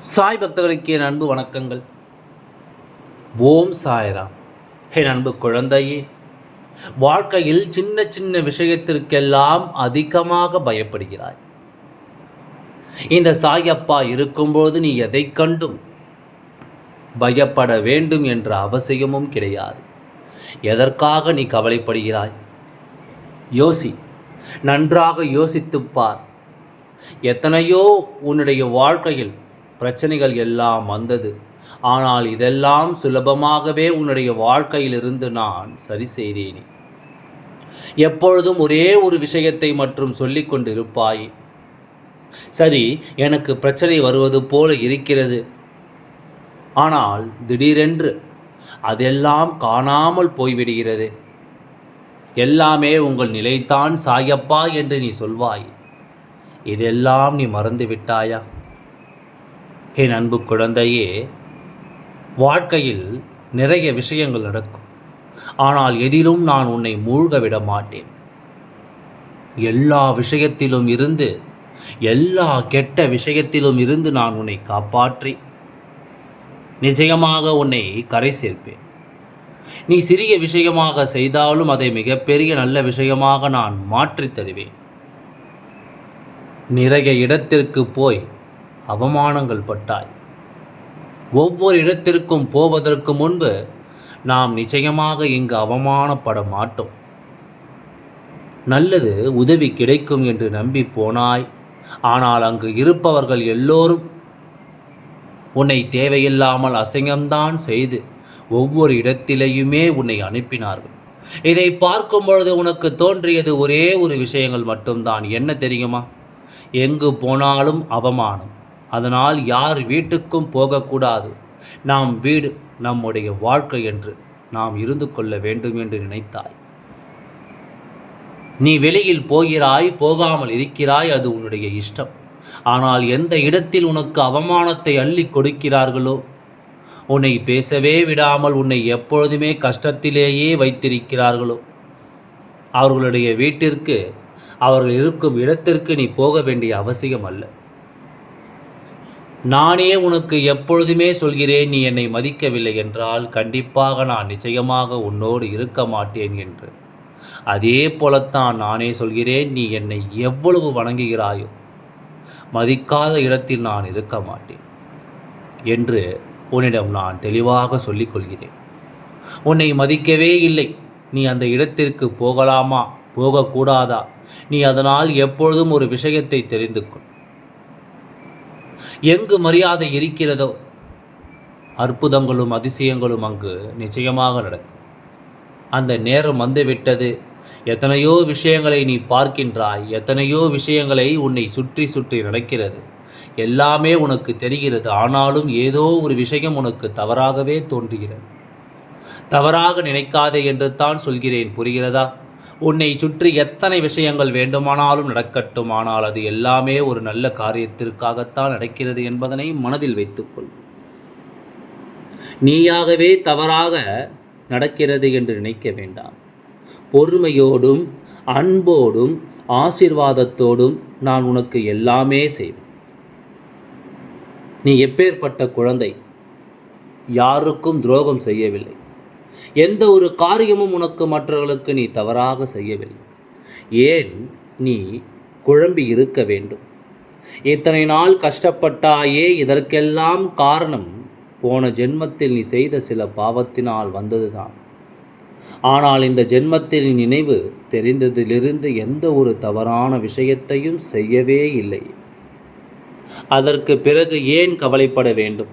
சாய் பக்தர்களுக்கு என் அன்பு வணக்கங்கள். ஓம் சாய்ராம். என் அன்பு குழந்தையே வாழ்க்கையில் சின்ன சின்ன விஷயத்திற்கெல்லாம் அதிகமாக பயப்படுகிறாய். இந்த சாயப்பா இருக்கும்போது நீ எதை கண்டும்? பயப்பட வேண்டும் என்ற அவசியமும் கிடையாது. எதற்காக நீ கவலைப்படுகிறாய்? யோசி நன்றாக யோசித்துப் பார். எத்தனையோ உன்னுடைய வாழ்க்கையில் பிரச்சனைகள் எல்லாம் வந்தது. ஆனால் இதெல்லாம் சுலபமாகவே உன்னுடைய வாழ்க்கையிலிருந்து நான் சரி செய்தேனே. எப்பொழுதும் ஒரே ஒரு விஷயத்தை மற்றும் சொல்லி கொண்டிருப்பாய். சரி எனக்கு பிரச்சனை வருவது போல இருக்கிறது. ஆனால் திடீரென்று அதெல்லாம் காணாமல் போய்விடுகிறது. எல்லாமே உங்கள் நிலைத்தான் சாயப்பா என்று நீ சொல்வாய். இதெல்லாம் நீ மறந்து விட்டாயா? என் அன்பு குழந்தையே வாழ்க்கையில் நிறைய விஷயங்கள் நடக்கும். ஆனால் எதிலும் நான் உன்னை மூழ்க விட மாட்டேன். எல்லா விஷயத்திலும் இருந்து எல்லா கெட்ட விஷயத்திலும் இருந்து நான் உன்னை காப்பாற்றி நிச்சயமாக உன்னை கரை சேர்ப்பேன். நீ சிறிய விஷயமாக செய்தாலும் அதை மிகப்பெரிய நல்ல விஷயமாக நான் மாற்றித் தருவேன். நிறைய இடத்திற்கு போய் அவமானங்கள் பட்டாய். ஒவ்வொரு இடத்திற்கும் போவதற்கு முன்பு நாம் நிச்சயமாக இங்கு அவமானப்பட மாட்டோம். நல்லது உதவி கிடைக்கும் என்று நம்பி போனாய். ஆனால் அங்கு இருப்பவர்கள் எல்லோரும் உன்னை தேவையில்லாமல் அசிங்கம்தான் செய்து ஒவ்வொரு இடத்திலேயுமே உன்னை அனுப்பினார்கள். இதை பார்க்கும் பொழுது உனக்கு தோன்றியது ஒரே ஒரு விஷயங்கள் மட்டும்தான். என்ன தெரியுமா? எங்கு போனாலும் அவமானம். அதனால் யார் வீட்டுக்கும் போகக்கூடாது. நாம் வீடு நம்முடைய வாழ்க்கை என்று நாம் இருந்து கொள்ள வேண்டும் என்று நினைத்தாய். நீ வெளியில் போகிறாய் போகாமல் இருக்கிறாய் அது உன்னுடைய இஷ்டம். ஆனால் எந்த இடத்தில் உனக்கு அவமானத்தை அள்ளி கொடுக்கிறார்களோ உன்னை பேசவே விடாமல் உன்னை எப்பொழுதுமே கஷ்டத்திலேயே வைத்திருக்கிறார்களோ அவர்களுடைய வீட்டிற்கு அவர்கள் இருக்கும் இடத்திற்கு நீ போக வேண்டிய அவசியம் அல்ல. நானே உனக்கு எப்பொழுதுமே சொல்கிறேன் நீ என்னை மதிக்கவில்லை என்றால் கண்டிப்பாக நான் நிச்சயமாக உன்னோடு இருக்க மாட்டேன் என்று. அதே போலத்தான் நானே சொல்கிறேன் நீ என்னை எவ்வளவு வணங்குகிறாயோ மதிக்காத இடத்தில் நான் இருக்க மாட்டேன் என்று உன்னிடம் நான் தெளிவாக சொல்லிக்கொள்கிறேன் உன்னை மதிக்கவே இல்லை. நீ அந்த இடத்திற்கு போகலாமா? போகக்கூடாதா? நீ அதனால் எப்பொழுதும் ஒரு விஷயத்தை தெரிந்து கொள். எங்கு மரியாதை இருக்கிறதோ அற்புதங்களும் அதிசயங்களும் அங்கு நிச்சயமாக நடக்கும். அந்த நேரம் வந்துவிட்டது. எத்தனையோ விஷயங்களை நீ பார்க்கின்றாய். எத்தனையோ விஷயங்களை உன்னை சுற்றி சுற்றி நடக்கிறது. எல்லாமே உனக்கு தெரிகிறது. ஆனாலும் ஏதோ ஒரு விஷயம் உனக்கு தவறாகவே தோன்றுகிறது. தவறாக நினைக்காதே என்று தான் சொல்கிறேன். புரிகிறதா? உன்னை சுற்றி எத்தனை விஷயங்கள் வேண்டுமானாலும் நடக்கட்டும் ஆனால் அது எல்லாமே ஒரு நல்ல காரியத்திற்காகத்தான் நடக்கிறது என்பதனை மனதில் வைத்துக்கொள் நீயாகவே தவறாக நடக்கிறது என்று நினைக்க வேண்டாம். பொறுமையோடும் அன்போடும் ஆசிர்வாதத்தோடும் நான் உனக்கு எல்லாமே செய்வேன். நீ எப்பேற்பட்ட குழந்தை யாருக்கும் துரோகம் செய்யவில்லை. எந்த ஒரு காரியமும் உனக்கு மற்றவர்களுக்கு நீ தவறாக செய்யவில்லை. ஏன் நீ குழம்பி இருக்க வேண்டும்? இத்தனை நாள் கஷ்டப்பட்டாயே இதற்கெல்லாம் காரணம் போன ஜென்மத்தில் நீ செய்த சில பாவத்தினால் வந்ததுதான். ஆனால் இந்த ஜென்மத்தில் நினைவு தெரிந்ததிலிருந்து எந்த ஒரு தவறான விஷயத்தையும் செய்யவே இல்லை. அதற்கு பிறகு ஏன் கவலைப்பட வேண்டும்?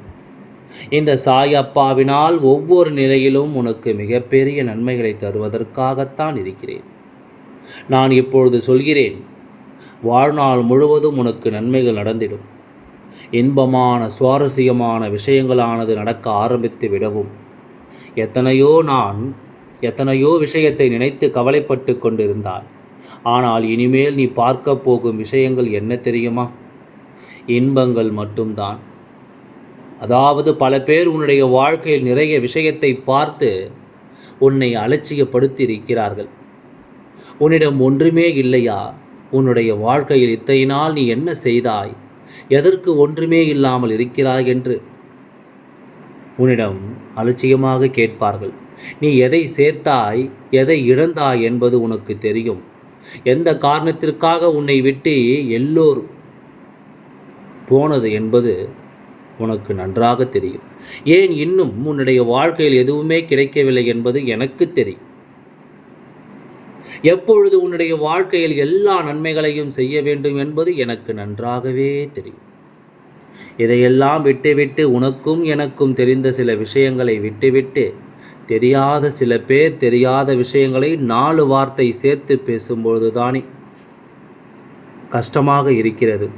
இந்த சாயப்பாவினால் ஒவ்வொரு நிலையிலும் உனக்கு மிகப்பெரிய நன்மைகளை தருவதற்காகத்தான் இருக்கிறேன். நான் இப்பொழுது சொல்கிறேன் வாழ்நாள் முழுவதும் உனக்கு நன்மைகள் நடந்திடும். இன்பமான சுவாரஸ்யமான விஷயங்களானது நடக்க ஆரம்பித்து விடவும். எத்தனையோ நான் எத்தனையோ விஷயத்தை நினைத்து கவலைப்பட்டு கொண்டிருந்தாய். ஆனால் இனிமேல் நீ பார்க்க போகும் விஷயங்கள் என்ன தெரியுமா? இன்பங்கள் மட்டும்தான். அதாவது பல பேர் உன்னுடைய வாழ்க்கையில் நிறைய விஷயத்தை பார்த்து உன்னை அலட்சியப்படுத்தி இருக்கிறார்கள் உன்னிடம் ஒன்றுமே இல்லையா? உன்னுடைய வாழ்க்கையில் இத்தனை நாள் நீ என்ன செய்தாய்? எதற்கு ஒன்றுமே இல்லாமல் இருக்கிறாய் என்று உன்னிடம் அலட்சியமாக கேட்பார்கள். நீ எதை சேர்த்தாய்? எதை இழந்தாய் என்பது உனக்கு தெரியும். எந்த காரணத்திற்காக உன்னை விட்டு எல்லோர் போனது என்பது உனக்கு நன்றாக தெரியும். ஏன் இன்னும் உன்னுடைய வாழ்க்கையில் எதுவுமே கிடைக்கவில்லை என்பது எனக்கு தெரியும். எப்பொழுது உன்னுடைய வாழ்க்கையில் எல்லா நன்மைகளையும் செய்ய வேண்டும் என்பது எனக்கு நன்றாகவே தெரியும். இதையெல்லாம் விட்டுவிட்டு உனக்கும் எனக்கும் தெரிந்த சில விஷயங்களை விட்டுவிட்டு தெரியாத சில பேர் தெரியாத விஷயங்களை நாலு வார்த்தை சேர்த்து பேசும்பொழுது தானே கஷ்டமாக இருக்கிறது.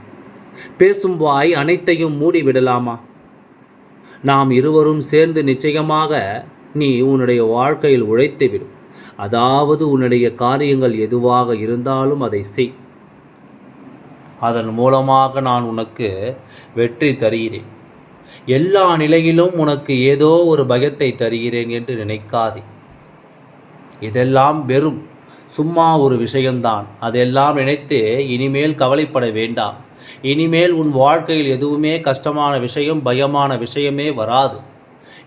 பேசும் வாய் அனைத்தையும் மூடி விடலாமா நாம் இருவரும் சேர்ந்து நிச்சயமாக நீ உன்னுடைய வாழ்க்கையில் உழைத்து விடும் அதாவது உன்னுடைய காரியங்கள் எதுவாக இருந்தாலும் அதை செய். அதன் மூலமாக நான் உனக்கு வெற்றி தருகிறேன். எல்லா நிலையிலும் உனக்கு ஏதோ ஒரு பயத்தை தருகிறேன் என்று நினைக்காதே. இதெல்லாம் வெறும் சும்மா ஒரு விஷயம்தான் அதெல்லாம் நினைத்து இனிமேல் கவலைப்பட வேண்டாம். இனிமேல் உன் வாழ்க்கையில் எதுவுமே கஷ்டமான விஷயம் பயமான விஷயமே வராது.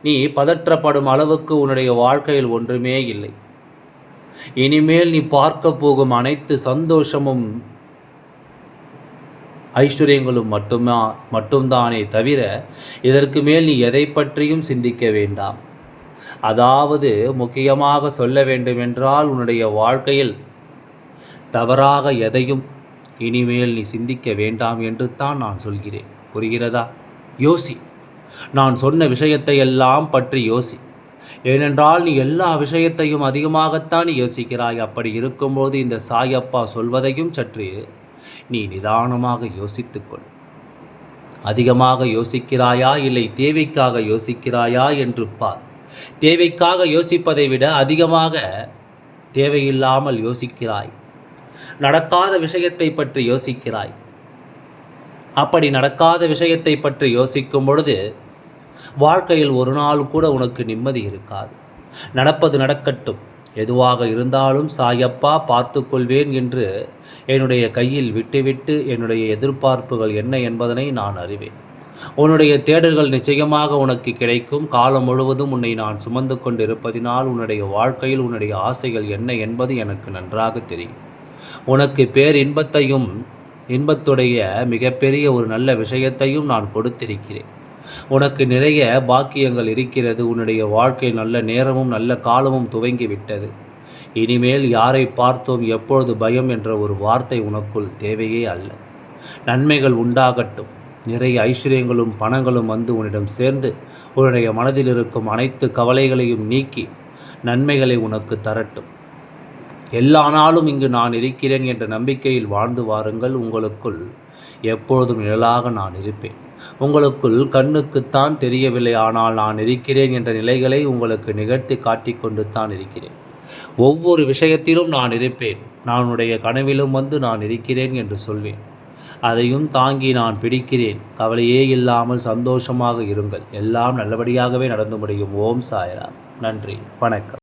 நீ பதற்றப்படும் அளவுக்கு உன்னுடைய வாழ்க்கையில் ஒன்றுமே இல்லை. இனிமேல் நீ பார்க்க போகும் அனைத்து சந்தோஷமும் ஐஸ்வர்யங்களும் மட்டுமா மட்டும்தானே தவிர இதற்கு மேல் நீ எதை பற்றியும் சிந்திக்க வேண்டாம். அதாவது முக்கியமாக சொல்ல வேண்டுமென்றால் உன்னுடைய வாழ்க்கையில் தவறாக எதையும் இனிமேல் நீ சிந்திக்க வேண்டாம் என்று தான் நான் சொல்கிறேன். புரிகிறதா? யோசி. நான் சொன்ன விஷயத்தை எல்லாம் பற்றி யோசி. ஏனென்றால் நீ எல்லா விஷயத்தையும் அதிகமாகத்தான் யோசிக்கிறாய். அப்படி இருக்கும்போது இந்த சாயப்பா சொல்வதையும் சற்று நீ நிதானமாக யோசித்துக்கொள் அதிகமாக யோசிக்கிறாயா? இல்லை தேவைக்காக யோசிக்கிறாயா? என்று பார். தேவைக்காக யோசிப்பதை விட அதிகமாக தேவையில்லாமல் யோசிக்கிறாய். நடக்காத விஷயத்தை பற்றி யோசிக்கிறாய். அப்படி நடக்காத விஷயத்தை பற்றி யோசிக்கும் பொழுது வாழ்க்கையில் ஒரு நாள் கூட உனக்கு நிம்மதி இருக்காது. நடப்பது நடக்கட்டும். எதுவாக இருந்தாலும் சாயப்பா பார்த்து கொள்வேன் என்று என்னுடைய கையில் விட்டுவிட்டு என்னுடைய எதிர்பார்ப்புகள் என்ன என்பதனை நான் அறிவேன். உன்னுடைய தேடல்கள் நிச்சயமாக உனக்கு கிடைக்கும். காலம் முழுவதும் உன்னை நான் சுமந்து கொண்டிருப்பதினால் உன்னுடைய வாழ்க்கையில் உன்னுடைய ஆசைகள் என்ன என்பது எனக்கு நன்றாக தெரியும். உனக்கு பேர் இன்பத்தையும் இன்பத்துடைய மிகப்பெரிய ஒரு நல்ல விஷயத்தையும் நான் கொடுத்திருக்கிறேன். உனக்கு நிறைய பாக்கியங்கள் இருக்கிறது. உன்னுடைய வாழ்க்கை நல்ல நேரமும் நல்ல காலமும் துவங்கி விட்டது இனிமேல் யாரை பார்த்தோம் எப்பொழுது பயம் என்ற ஒரு வார்த்தை உனக்குள் தேவையே அல்ல. நன்மைகள் உண்டாகட்டும். நிறைய ஐஸ்வர்யங்களும் பணங்களும் வந்து உன்னிடம் சேர்ந்து உன்னுடைய மனதில் இருக்கும் அனைத்து கவலைகளையும் நீக்கி நன்மைகளை உனக்கு தரட்டும். எல்லா நாளும் இங்கு நான் இருக்கிறேன் என்ற நம்பிக்கையில் வாழ்ந்து வாருங்கள். உங்களுக்குள் எப்பொழுதும் நிழலாக நான் இருப்பேன். உங்களுக்குள் கண்ணுக்குத்தான் தெரியவில்லை. ஆனால் நான் இருக்கிறேன் என்ற நிலைகளை உங்களுக்கு நிகழ்த்தி காட்டிக்கொண்டு தான் இருக்கிறேன். ஒவ்வொரு விஷயத்திலும் நான் இருப்பேன். நான் உடைய கனவிலும் வந்து நான் இருக்கிறேன் என்று சொல்வேன். அதையும் தாங்கி நான் பிடிக்கிறேன். கவலையே இல்லாமல் சந்தோஷமாக இருங்கள். எல்லாம் நல்லபடியாகவே நடந்து முடியும். ஓம் சாயரா நன்றி. வணக்கம்.